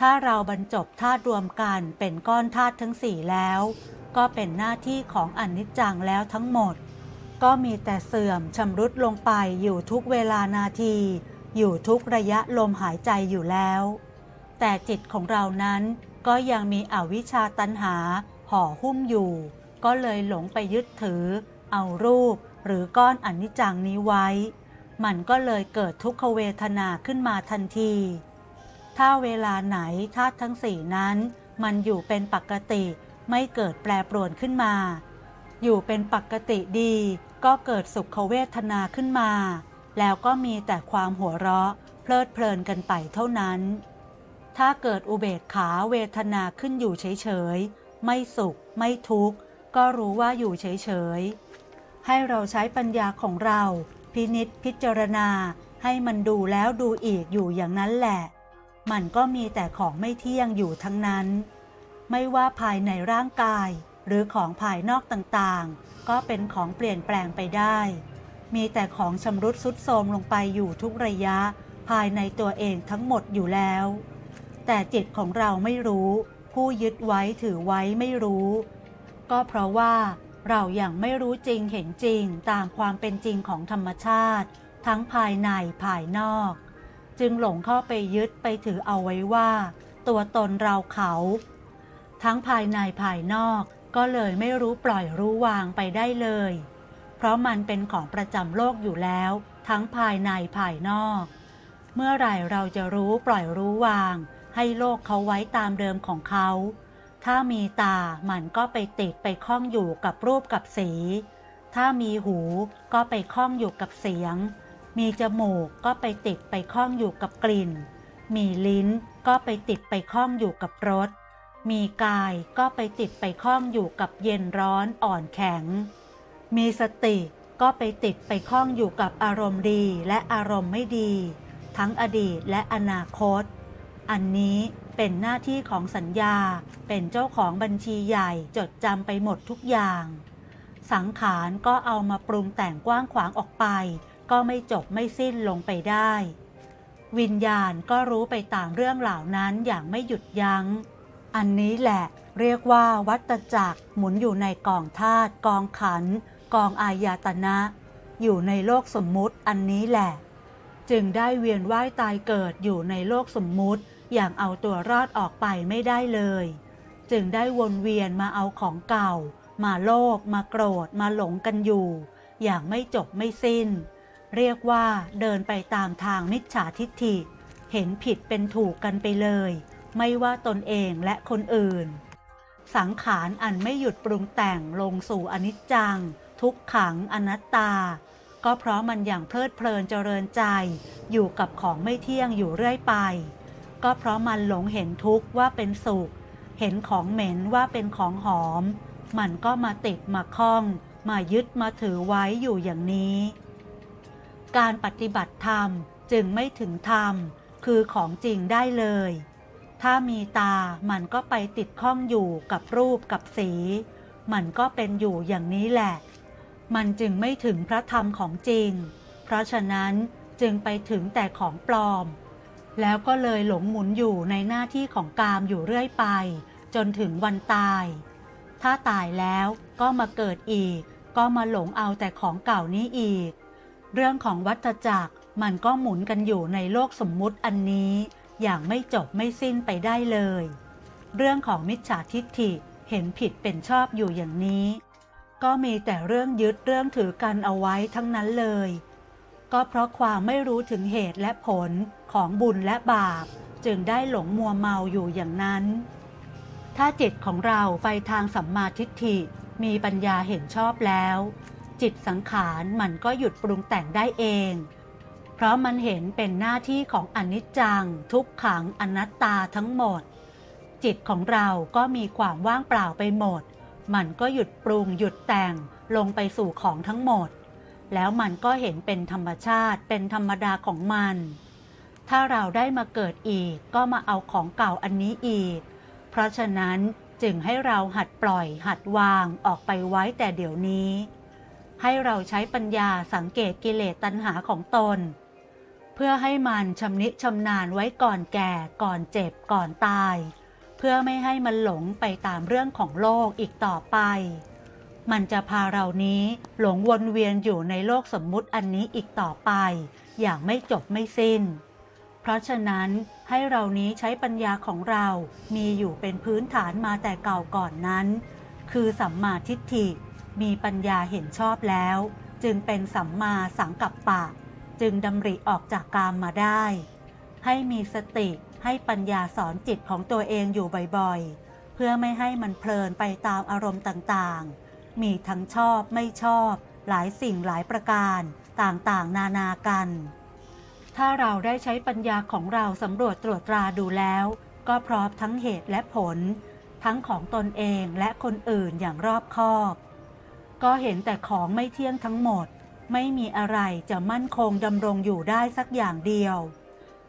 ถ้าเราบรรจบธาตุรวมกันเป็นก้อนธาตุทั้งสี่แล้ว ก็เป็นหน้าที่ของอนิจจังแล้วทั้งหมด ก็มีแต่เสื่อมชำรุดลงไปอยู่ทุกเวลานาที อยู่ทุกระยะลมหายใจอยู่แล้ว แต่จิตของเรานั้นก็ยังมีอวิชชาตันหาห่อหุ้มอยู่ ก็เลยหลงไปยึดถือ เอารูปหรือก้อนอนิจจังนี้ไว้ มันก็เลยเกิดทุกขเวทนาขึ้นมาทันที ถ้าเวลาไหนธาตุทั้งสี่นั้น มันอยู่เป็นปกติไม่เกิดแปรปรวนขึ้นมา อยู่เป็นปกติดี ก็เกิดสุขเวทนาขึ้นมา แล้วก็มีแต่ความหัวเราะ เพลิดเพลินกันไปเท่านั้น ถ้าเกิดอุเบกขาเวทนาขึ้นอยู่เฉยๆ ไม่สุข ไม่ทุกข์ ก็รู้ว่าอยู่เฉยๆ ให้เราใช้ปัญญาของเรา พินิษพิจารณาให้มันดูแล้วดูอีกอยู่อย่างนั้นแหละ มันก็มีแต่ของไม่เที่ยงอยู่ทั้งนั้น ไม่ว่าภายในร่างกาย หรือของภายนอกต่างๆ ก็เป็นของเปลี่ยนแปลงไปได้ มีแต่ของชำรุดสุดโทรมลงไปอยู่ทุกระยะ ภายในตัวเองทั้งหมดอยู่แล้ว แต่จิตของเราไม่รู้ ผู้ยึดไว้ถือไว้ไม่รู้ ก็เพราะว่าเราอยัางไม่รู้จริงเห็นจริงตามความเป็นจริงของธรรมชาติ ทั้งภายในภายนอก จึงหลงเข้าไปยึดไปถือเอาไว้ว่า ตัวตนเราเขา ทั้งภายในภายนอกก็เลยไม่รู้ปล่อยรู้วางไปได้เลย เพราะมันเป็นของประจำโลกอยู่แล้ว ทั้งภายในภายนอก เมื่อไหร่เราจะรู้ปล่อยรู้วาง ให้โลกเขาไว้ตามเดิมของเขา ถ้ามีตามันก็ไปติดไปคล้องอยู่กับรูปกับสี ถ้ามีหูก็ไปคล้องอยู่กับเสียง มีจมูกก็ไปติดไปคล้องอยู่กับกลิ่น มีลิ้นก็ไปติดไปคล้องอยู่กับรส มีกายก็ไปติดไปคล้องอยู่กับเย็นร้อนอ่อนแข็ง มีสติก็ไปติดไปคล้องอยู่กับอารมณ์ดีและอารมณ์ไม่ดี ทั้งอดีตและอนาคต อันนี้เป็นหน้าที่ของสัญญาเป็นเจ้าของบัญชีใหญ่จดจำไปหมดทุกอย่าง สังขารก็เอามาปรุงแต่งกว้างขวางออกไป ก็ไม่จบไม่สิ้นลงไปได้ วิญญาณก็รู้ไปตามเรื่องเหล่านั้นอย่างไม่หยุดยัง้ง อันนี้แหละเรียกว่าวัตจักรหมุนอยู่ในกองธาตุกองขัน กองอายตนะ อยู่ในโลกสมมุติอันนี้แหละ จึงได้เวียนว่ายตายเกิดอยู่ในโลกสมมุติอย่างเอาตัวรอดออกไปไม่ได้เลย จึงได้วนเวียนมาเอาของเก่า มาโลภมาโกรธมาหลงกันอยู่ อย่างไม่จบไม่สิ้น เรียกว่าเดินไปตามทางมิจฉาทิฏฐิ เห็นผิดเป็นถูกกันไปเลย ไม่ว่าตนเองและคนอื่น สังขารอันไม่หยุดปรุงแต่งลงสู่อนิจจัง ทุกขังอนัตตา ก็เพราะมันอย่างเพลิดเพลินเจริญใจ อยู่กับของไม่เที่ยงอยู่เรื่อยไป ก็เพราะมันหลงเห็นทุกข์ว่าเป็นสุข เห็นของเหม็นว่าเป็นของหอม มันก็มาติดมาคล้อง มายึดมาถือไว้อยู่อย่างนี้ การปฏิบัติธรรมจึงไม่ถึงธรรม คือของจริงได้เลย ถ้ามีตามันก็ไปติดข้องอยู่กับรูปกับสี มันก็เป็นอยู่อย่างนี้แหละ มันจึงไม่ถึงพระธรรมของจริง เพราะฉะนั้นจึงไปถึงแต่ของปลอม แล้วก็เลยหลงหมุนอยู่ในหน้าที่ของกามอยู่เรื่อยไป จนถึงวันตาย ถ้าตายแล้วก็มาเกิดอีก ก็มาหลงเอาแต่ของเก่านี้อีก เรื่องของวัฏจักรมันก็หมุนกันอยู่ในโลกสมมุติอันนี้ อย่างไม่จบไม่สิ้นไปได้เลย เรื่องของมิจฉาทิฏฐิเห็นผิดเป็นชอบอยู่อย่างนี้ ก็มีแต่เรื่องยึดเรื่องถือกันเอาไว้ทั้งนั้นเลย ก็เพราะความไม่รู้ถึงเหตุและผลของบุญและบาป จึงได้หลงมัวเมาอยู่อย่างนั้น ถ้าจิตของเราไปทางสัมมาทิฏฐิมีปัญญาเห็นชอบแล้ว จิตสังขารมันก็หยุดปรุงแต่งได้เอง เพราะมันเห็นเป็นหน้าที่ของอนิจจัง ทุกขังอนัตตาทั้งหมด จิตของเราก็มีความว่างเปล่าไปหมด มันก็หยุดปรุงหยุดแต่งลงไปสู่ของทั้งหมด แล้วมันก็เห็นเป็นธรรมชาติเป็นธรรมดาของมัน ถ้าเราได้มาเกิดอีกก็มาเอาของเก่าอันนี้อีก เพราะฉะนั้นจึงให้เราหัดปล่อยหัดวางออกไปไว้แต่เดี๋ยวนี้ ให้เราใช้ปัญญาสังเกตกิเลสตัณหาของตน เพื่อให้มันชำนิชำนาญไว้ก่อนแก่ ก่อนเจ็บ ก่อนตาย เพื่อไม่ให้มันหลงไปตามเรื่องของโลกอีกต่อไป มันจะพาเรานี้หลงวนเวียนอยู่ในโลกสมมุติอันนี้อีกต่อไป อย่างไม่จบไม่สิ้น เพราะฉะนั้นให้เรานี้ใช้ปัญญาของเรามีอยู่เป็นพื้นฐานมาแต่เก่าก่อนนั้น คือสัมมาทิฏฐิ มีปัญญาเห็นชอบแล้ว จึงเป็นสัมมาสังกัปปะ จึงดำริออกจากกามมาได้ ให้มีสติให้ปัญญาสอนจิตของตัวเองอยู่บ่อยๆ เพื่อไม่ให้มันเพลินไปตามอารมณ์ต่างๆ มีทั้งชอบไม่ชอบ หลายสิ่งหลายประการต่างๆ นานากัน ถ้าเราได้ใช้ปัญญาของเราสำรวจตรวจตราดูแล้ว ก็พร้อมทั้งเหตุและผล ทั้งของตนเองและคนอื่นอย่างรอบคอบ ก็เห็นแต่ของไม่เที่ยงทั้งหมด ไม่มีอะไรจะมั่นคงดำรงอยู่ได้สักอย่างเดียว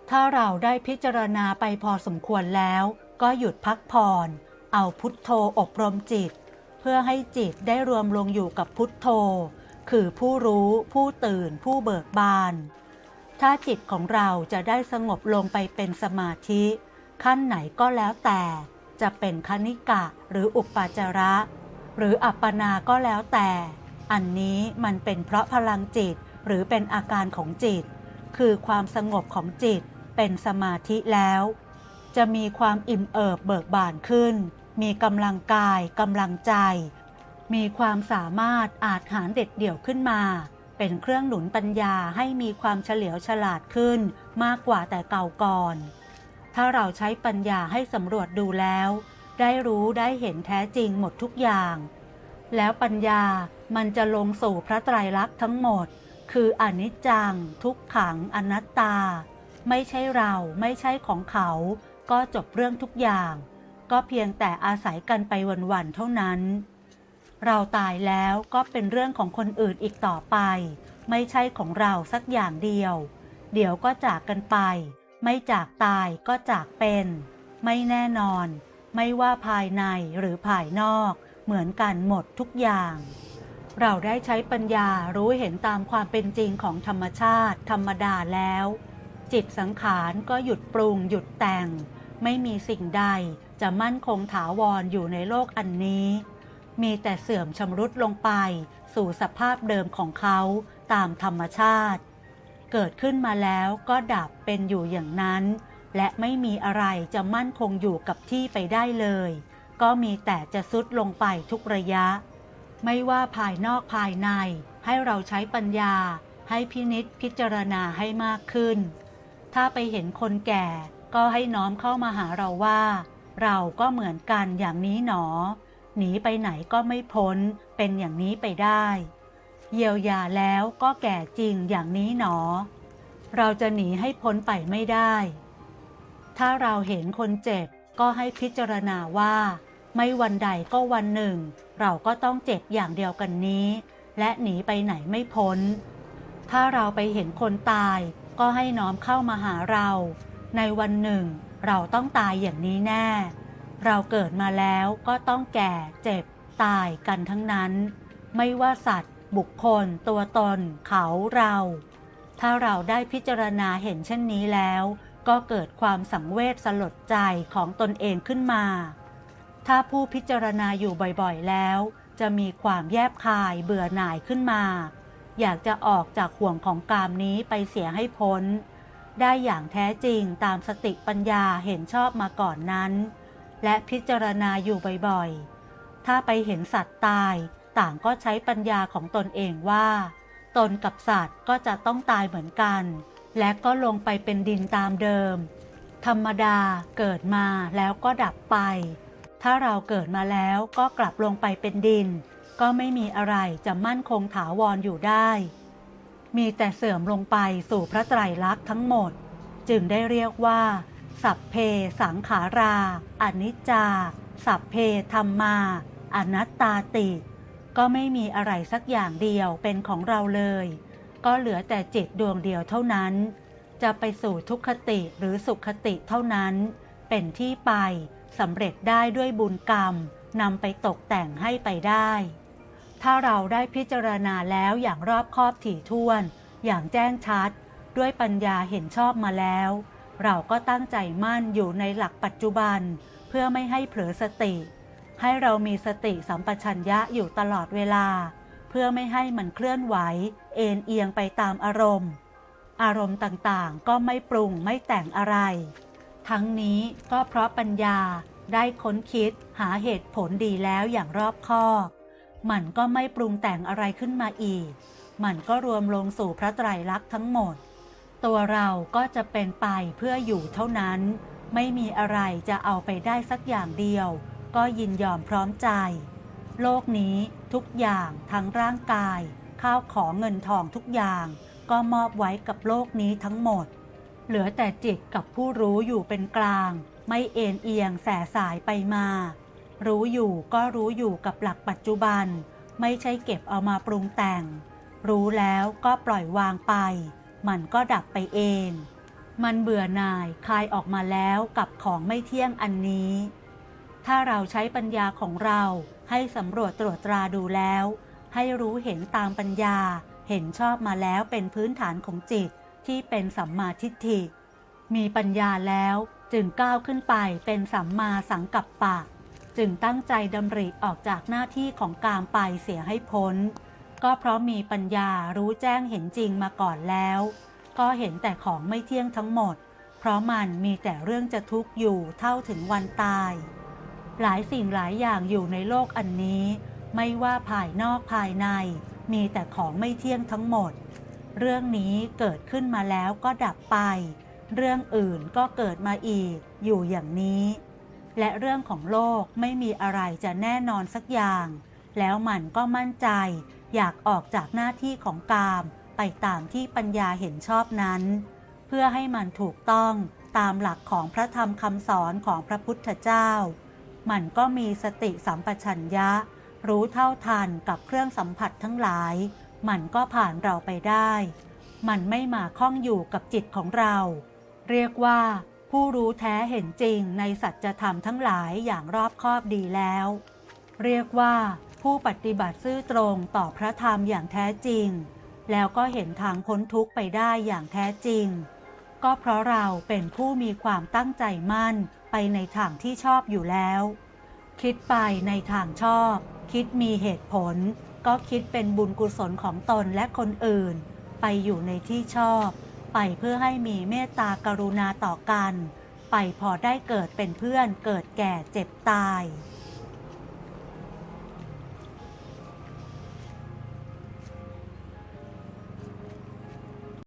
ถ้าเราได้พิจารณาไปพอสมควรแล้ว ก็หยุดพักผ่อน เอาพุทโธอบรมจิต เพื่อให้จิตได้รวมลงอยู่กับพุทโธ คือผู้รู้ผู้ตื่นผู้เบิกบาน ถ้าจิตของเราจะได้สงบลงไปเป็นสมาธิ ขั้นไหนก็แล้วแต่ จะเป็นคณิกะหรืออุปปาจาระ หรืออัปปนาก็แล้วแต่ อันนี้มันเป็นเพราะพลังจิตหรือเป็นอาการของจิต คือความสงบของจิตเป็นสมาธิแล้ว จะมีความอิ่มเอิบเบิกบานขึ้น มีกำลังกายกำลังใจ มีความสามารถอาจหารเด็ดเดี่ยวขึ้นมา เป็นเครื่องหนุนปัญญาให้มีความเฉลียวฉลาดขึ้นมากกว่าแต่เก่าก่อน ถ้าเราใช้ปัญญาให้สำรวจดูแล้ว ได้รู้ได้เห็นแท้จริงหมดทุกอย่าง แล้วปัญญามันจะลงสู่พระไตรลักษณ์ทั้งหมด คืออนิจจัง ทุกขังอนัตตา ไม่ใช่เราไม่ใช่ของเขา ก็จบเรื่องทุกอย่าง ก็เพียงแต่อาศัยกันไปวันๆเท่านั้น เราตายแล้วก็เป็นเรื่องของคนอื่นอีกต่อไป ไม่ใช่ของเราสักอย่างเดียว เดี๋ยวก็จากกันไป ไม่จากตายก็จากเป็น ไม่แน่นอน ไม่ว่าภายในหรือภายนอกเหมือนกันหมดทุกอย่าง เราได้ใช้ปัญญารู้เห็นตามความเป็นจริงของธรรมชาติ ธรรมดาแล้ว จิตสังขารก็หยุดปรุงหยุดแต่ง ไม่มีสิ่งใดจะมั่นคงถาวรอยู่ในโลกอันนี้ มีแต่เสื่อมชำรุดลงไป สู่สภาพเดิมของเขาตามธรรมชาติ เกิดขึ้นมาแล้วก็ดับเป็นอยู่อย่างนั้น และไม่มีอะไรจะมั่นคงอยู่กับที่ไปได้เลย ก็มีแต่จะซุดลงไปทุกระยะ ไม่ว่าภายนอกภายใน ให้เราใช้ปัญญา ให้พินิษพิจารณาให้มากขึ้น ถ้าไปเห็นคนแก่ก็ให้น้อมเข้ามาหาเราว่า เราก็เหมือนกันอย่างนี้หนอ หนีไปไหนก็ไม่พ้น เป็นอย่างนี้ไปได้ เยียวยาแล้วก็แก่จริงอย่างนี้หนอ เราจะหนีให้พ้นไปไม่ได้ ถ้าเราเห็นคนเจ็บก็ให้พิจารณาว่า ไม่วันใดก็วันหนึ่ง เราก็ต้องเจ็บอย่างเดียวกันนี้ และหนีไปไหนไม่พ้น ถ้าเราไปเห็นคนตาย ก็ให้น้อมเข้ามาหาเรา ในวันหนึ่ง เราต้องตายอย่างนี้แน่ เราเกิดมาแล้วก็ต้องแก่เจ็บ ตายกันทั้งนั้น ไม่ว่าสัตว์ บุคคล ตัวตน เขาเรา ถ้าเราได้พิจารณาเห็นเช่นนี้แล้ว ก็เกิดความสังเวชสลดใจของตนเองขึ้นมา ถ้าผู้พิจารณาอยู่บ่อยๆแล้ว จะมีความแยบคายเบื่อหน่ายขึ้นมา อยากจะออกจากห่วงของกามนี้ไปเสียให้พ้น ได้อย่างแท้จริงตามสติปัญญาเห็นชอบมาก่อนนั้น และพิจารณาอยู่บ่อยๆ ถ้าไปเห็นสัตว์ตายต่างก็ใช้ปัญญาของตนเองว่า ตนกับสัตว์ก็จะต้องตายเหมือนกัน และก็ลงไปเป็นดินตามเดิม ธรรมดาเกิดมาแล้วก็ดับไป ถ้าเราเกิดมาแล้วก็กลับลงไปเป็นดิน ก็ไม่มีอะไรจะมั่นคงถาวรอยู่ได้ มีแต่เสื่อมลงไปสู่พระไตรลักษณ์ทั้งหมด จึงได้เรียกว่า สัพเพสังขารา อนิจจา สัพเพธรรมา อนัตตาติ ก็ไม่มีอะไรสักอย่างเดียวเป็นของเราเลย ก็เหลือแต่จิตดวงเดียวเท่านั้น จะไปสู่ทุกขติหรือสุขติเท่านั้น เป็นที่ไปสำเร็จได้ด้วยบุญกรรมนำไปตกแต่งให้ไปได้ ถ้าเราได้พิจารณาแล้วอย่างรอบคอบถี่ถ้วน อย่างแจ้งชัด ด้วยปัญญาเห็นชอบมาแล้ว เราก็ตั้งใจมั่นอยู่ในหลักปัจจุบัน เพื่อไม่ให้เผลอสติ ให้เรามีสติสัมปชัญญะอยู่ตลอดเวลา เพื่อไม่ให้มันเคลื่อนไหว เอ็นเอียงไปตามอารมณ์ อารมณ์ต่างๆ ก็ไม่ปรุงไม่แต่งอะไร ทั้งนี้ก็เพราะปัญญาได้ค้นคิดหาเหตุผลดีแล้วอย่างรอบคอบ มันก็ไม่ปรุงแต่งอะไรขึ้นมาอีก มันก็รวมลงสู่พระไตรลักษณ์ทั้งหมด ตัวเราก็จะเป็นไปเพื่ออยู่เท่านั้น ไม่มีอะไรจะเอาไปได้สักอย่างเดียว ก็ยินยอมพร้อมใจ โลกนี้ทุกอย่างทั้งร่างกาย ข้าวของเงินทองทุกอย่าง ก็มอบไว้กับโลกนี้ทั้งหมด เหลือแต่จิตกับผู้รู้อยู่เป็นกลาง ไม่เอ็นเอียงแสสายไปมา รู้อยู่ก็รู้อยู่กับหลักปัจจุบัน ไม่ใช่เก็บเอามาปรุงแต่ง รู้แล้วก็ปล่อยวางไป มันก็ดับไปเอง มันเบื่อหน่ายคลายออกมาแล้วกับของไม่เที่ยงอันนี้ ถ้าเราใช้ปัญญาของเราให้สำรวจตรวจตราดูแล้ว ให้รู้เห็นตามปัญญา เห็นชอบมาแล้วเป็นพื้นฐานของจิตที่เป็นสัมมาทิฏฐิ มีปัญญาแล้วจึงก้าวขึ้นไปเป็นสัมมาสังกัปปะ จึงตั้งใจดำริออกจากหน้าที่ของกามไปเสียให้พ้น ก็เพราะมีปัญญารู้แจ้งเห็นจริงมาก่อนแล้ว ก็เห็นแต่ของไม่เที่ยงทั้งหมด เพราะมันมีแต่เรื่องจะทุกข์อยู่เท่าถึงวันตาย หลายสิ่งหลายอย่างอยู่ในโลกอันนี้ ไม่ว่าภายนอกภายใน มีแต่ของไม่เที่ยงทั้งหมด เรื่องนี้เกิดขึ้นมาแล้วก็ดับไป เรื่องอื่นก็เกิดมาอีก อยู่อย่างนี้ และเรื่องของโลกไม่มีอะไรจะแน่นอนสักอย่าง แล้วมันก็มั่นใจ อยากออกจากหน้าที่ของกาม ไปตามที่ปัญญาเห็นชอบนั้น เพื่อให้มันถูกต้องตามหลักของพระธรรมคำสอนของพระพุทธเจ้า มันก็มีสติสัมปชัญญะ รู้เท่าทันกับเครื่องสัมผัสทั้งหลาย มันก็ผ่านเราไปได้ มันไม่มาข้องอยู่กับจิตของเรา เรียกว่า ผู้รู้แท้เห็นจริงในสัจธรรมทั้งหลายอย่างรอบคอบดีแล้ว เรียกว่า ผู้ปฏิบัติซื่อตรงต่อพระธรรมอย่างแท้จริง แล้วก็เห็นทางพ้นทุกข์ไปได้อย่างแท้จริง ก็เพราะเราเป็นผู้มีความตั้งใจมั่น ไปในทางที่ชอบอยู่แล้ว คิดไปในทางชอบ คิดมีเหตุผล ก็คิดเป็นบุญกุศลของตนและคนอื่น ไปอยู่ในที่ชอบ ไปเพื่อให้มีเมตตากรุณาต่อกัน ไปพอได้เกิดเป็นเพื่อนเกิดแก่เจ็บตาย